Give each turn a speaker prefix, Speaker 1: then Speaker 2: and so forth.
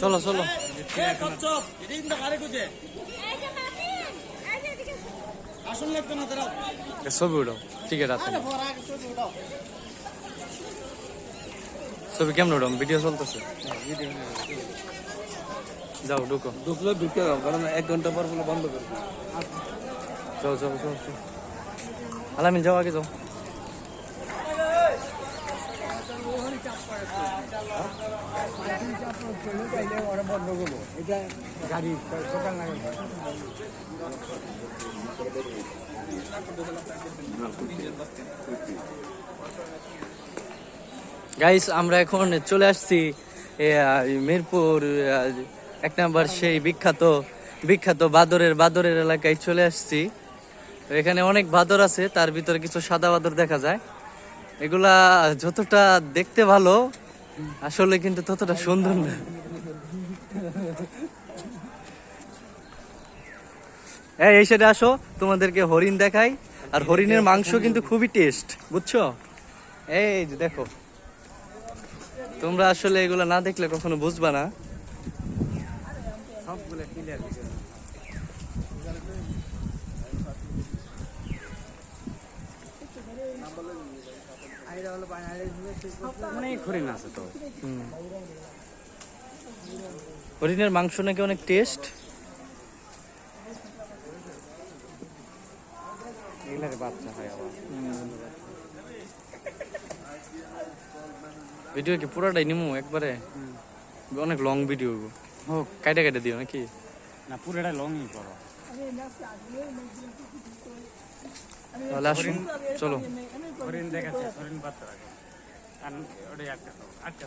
Speaker 1: চলো চলো। ছবি উঠাও। টিকিট আছে ছবি কেমন উঠাম ভিডিও চলতেছে। যাও ঢুকো।
Speaker 2: ঢুকলে ঢুকে যাও কারণ এক ঘণ্টা পর বন্ধ করবে।
Speaker 1: যাও যাও যাও। আলামিন যাও আগে যাও। গাইস আমরা এখন চলে আসছি মিরপুর এক নাম্বার সেই বিখ্যাত বিখ্যাত বাদরের বাদরের এলাকায় চলে আসছি। এখানে অনেক বাদর আছে, তার ভিতরে কিছু সাদা বাদর দেখা যায়। এগুলা যতটা দেখতে ভালো আসলে কিন্তু ততটা সুন্দর না। হ্যাঁ এই সাইডে আসো, তোমাদেরকে হরিণ দেখাই। আর হরিণের মাংস কিন্তু খুবই টেস্ট বুঝছ? এই যে দেখো। তোমরা আসলে এগুলো না দেখলে কখনো বুঝবা না।
Speaker 2: সবগুলো অনেক হরিণ আছে তো।
Speaker 1: হরিণের মাংস নাকি অনেক টেস্ট।
Speaker 2: এগুলার বাচ্চা হয় আবার।
Speaker 1: ভিডিও কি পুরোটাই নিমু একবারে? অনেক লং ভিডিও
Speaker 2: হোক
Speaker 1: কাইটা কাইটা দিও নাকি?
Speaker 2: না পুরোটা লংই করো।
Speaker 1: তাহলে আসুন চলো।
Speaker 2: হরিণ দেখাচ্ছে হরিণ পাত্র আগে। আর ওটাই আটকা আটকা